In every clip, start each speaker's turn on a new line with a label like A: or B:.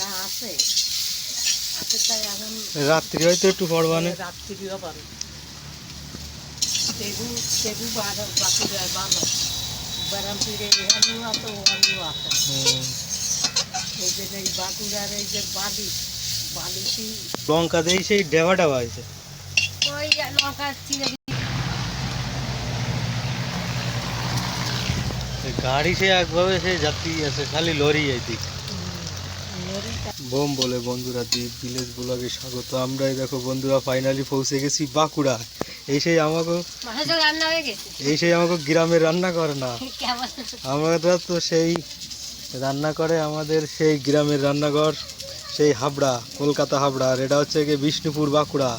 A: না আছে। আছে তাই এখন
B: রাত্রি হয়তো একটু
A: রাত্রিও বার বাকি যায় ভালো বারাম ফিরে এখানেও আছে ওখানেও আছে। এই যে এই বাঁকুড়ার এই যে বালি
B: লঙ্কা দিয়ে সেই ডেবা ডেবা হয়েছে
A: ওই লঙ্কা চিনে
B: গাড়ি সে একভাবে সে যাত্রী আছে খালি লরি এইদিক বোম বলে বন্ধুরা দ্বীপ ভিলেজ ব্লগে স্বাগত। আমরাই দেখো বন্ধুরা ফাইনালি পৌঁছে গেছি বাঁকুড়া এই সেই আমাকে এই সেই আমাকে গ্রামের রান্না করে না। আমরা তো সেই রান্না করে আমাদের সেই গ্রামের রান্নাঘর সেই হাবড়া কলকাতা হাবড়া আর এটা হচ্ছে গিয়ে বিষ্ণুপুর বাঁকুড়া।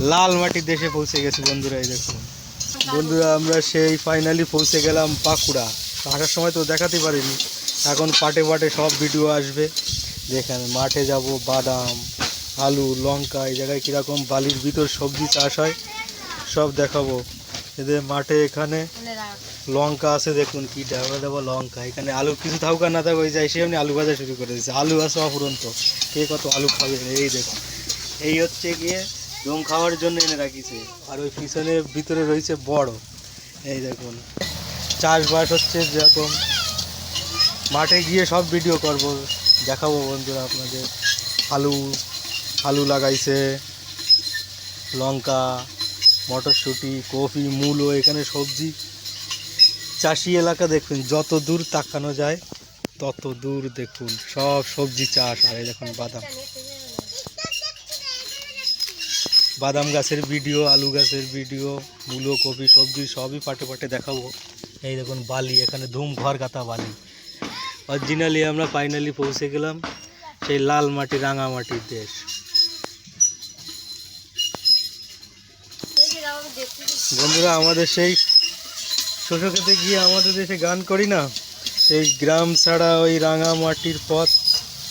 B: লাল মাটির দেশে পৌঁছে গেছি বন্ধুরা, এই দেখুন। বন্ধুরা, আমরা সেই ফাইনালি পৌঁছে গেলাম বাঁকুড়া। আসার সময় তো দেখাতে পারিনি। এখন পাটে পাটে সব ভিডিও আসবে। যেখানে মাঠে যাব, বাদাম, আলু, লঙ্কা, এই জায়গায় কীরকম বালির ভিতর সবজি চাষ হয়, সব দেখাবো। এদের মাঠে এখানে লঙ্কা আছে, দেখুন কি ডাবা ডাবা লঙ্কা। এখানে আলু কিছু থাকুক না থাকুক যাই সে এমনি আলু ভাজা শুরু করে দিয়েছে। আলু আছে অফুরন্ত কে কত আলু খাবে, এই দেখুন। এই হচ্ছে গিয়ে জম খাওয়ার জন্য এনে রাখিছে। আর ওই পিছনের ভিতরে রয়েছে বড়। এই দেখুন, চাষবাস হচ্ছে যেরকম। মাঠে গিয়ে সব ভিডিও করব, দেখাবো বন্ধুরা আপনাদের। আলু আলু লাগাইছে, লঙ্কা, মটরশুঁটি কফি মূলো, এখানে সবজি। চাষি এলাকা দেখুন, যত দূর তাকানো যায়, তত দূর দেখুন, সব সবজি চাষ আর এই দেখুন বাদাম। বাদাম গাছের ভিডিও, আলু গাছের ভিডিও, মূলো, কপি, সবজি, সবই পাটে পাটে দেখাবো। এই দেখুন, বালি, এখানে ধুম ঘর গাতা বালি। অরিজিনালি আমরা ফাইনালি পৌঁছে গেলাম সেই লাল মাটি, রাঙা মাটির দেশ। বন্ধুরা, আমাদের সেই শোষো খেতে গিয়ে আমাদের দেশে গান করি না? এই গ্রাম ছাড়া ওই রাঙামাটির পথ,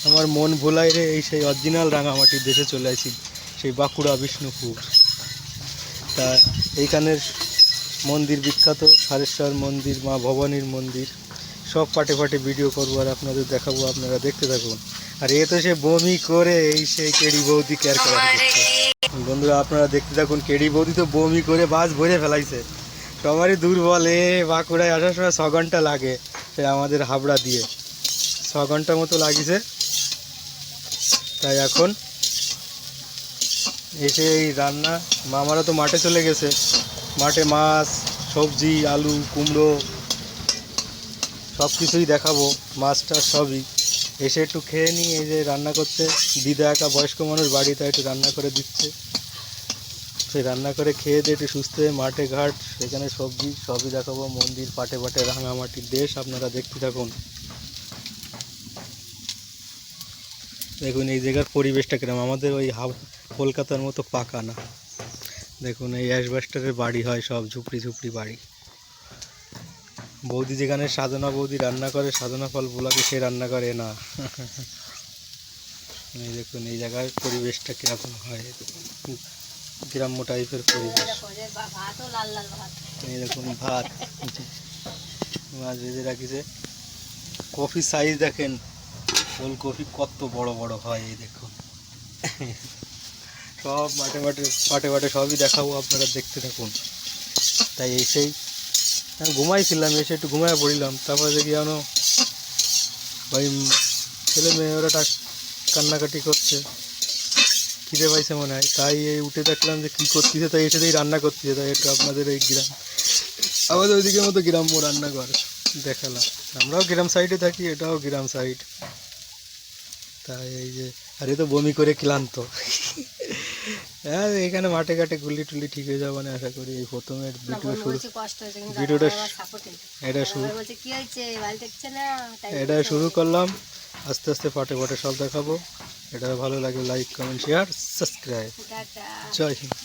B: আমার মন ভোলাই রে, এই সেই অরিজিনাল রাঙামাটির দেশে চলে আসি। সেই বাঁকুড়া বিষ্ণুপুর। তা এইখানের মন্দির বিখ্যাত সারেশ্বর মন্দির মা ভবানীর মন্দির সব পাটে পাটে ভিডিও করব আর আপনাদের দেখাবো আপনারা দেখতে থাকুন। আর এ তো সে বমি করে এই সেই কেড়ি বৌদি কেয়ার করা বন্ধুরা আপনারা দেখতে থাকুন কেড়ি বৌদি তো বমি করে বাস ভরে ফেলাইছে। সবারই দুর্বল এ বাঁকুড়ায় আসার সময় ছ ঘণ্টা লাগে সে আমাদের হাবড়া দিয়ে। ছ ঘণ্টা মতো লাগিছে। তাই এখন এসে এই রান্না, মামারা তো মাঠে চলে গেছে। মাঠে মাছ, সবজি, আলু, কুমড়ো সব কিছুই দেখাবো মাছটা সবই। এসে একটু খেয়ে নিই, এই যে রান্না করতে দিদা একা বয়স্ক মানুষ বাড়িতে একটু রান্না করে দিচ্ছে। সে রান্না করে খেয়ে দিয়ে একটু সুস্থ হয়ে মাঠে ঘাট, সেখানে সবজি সবই দেখাবো, মন্দির পাটে পাটে রাঙামাটির দেশ, আপনারা দেখতে থাকুন। দেখুন, এই জায়গার পরিবেশটা কিরম আমাদের ওই হাব কলকাতার মতো পাকা না। দেখুন, এই অ্যাসবেস্টারের বাড়ি হয় সব ঝুপড়ি ঝুপড়ি বাড়ি। বৌদি যেখানে সাধনা বৌদি রান্না করে, সাধনা ফল বোলাকে সে রান্না করে না। এই দেখুন, এই জায়গার পরিবেশটা কীরকম হয়। গ্রাম্য টাইপের পরিবেশ। এই দেখুন, ভাত। মাছ ভেজে রাখিছে কফি সাইজ দেখেন। ফুলকপি কত বড় বড় হয়, এই দেখুন। সব মাঠে মাঠে মাঠে মাঠে সবই দেখাবো, আপনারা দেখতে থাকুন। তাই এসেই আমি ঘুমাইছিলাম, এসে একটু ঘুমায় পড়িলাম, তারপরে দেখি যেন ওই ছেলে মেয়ে ওরা টাক- কান্নাকাটি করছে। খিদে পাইছে মনে হয়, তাই এই উঠে দেখলাম যে কী করতেছে, তাই এসে দেখি রান্না করতেছে, তাই একটু আপনাদের এই গ্রাম আমাদের ওইদিকের মতো গ্রাম্য রান্নাঘর দেখালাম। আমরাও গ্রাম সাইডে থাকি, এটাও গ্রাম সাইড তাই এই যে আরে তো বমি করে ক্লান্ত। হ্যাঁ এখানে মাঠে ঘাটে গুলি টুলি ঠিক হয়ে যাবে না আশা করি এই প্রথমের ভিডিও শুরু ভিডিওটা। এটা শুরু এটা শুরু করলাম। আস্তে আস্তে পাটে পাটে সব দেখাবো। এটা ভালো লাগে লাইক কমেন্ট শেয়ার সাবস্ক্রাইব জয় হিন্দ।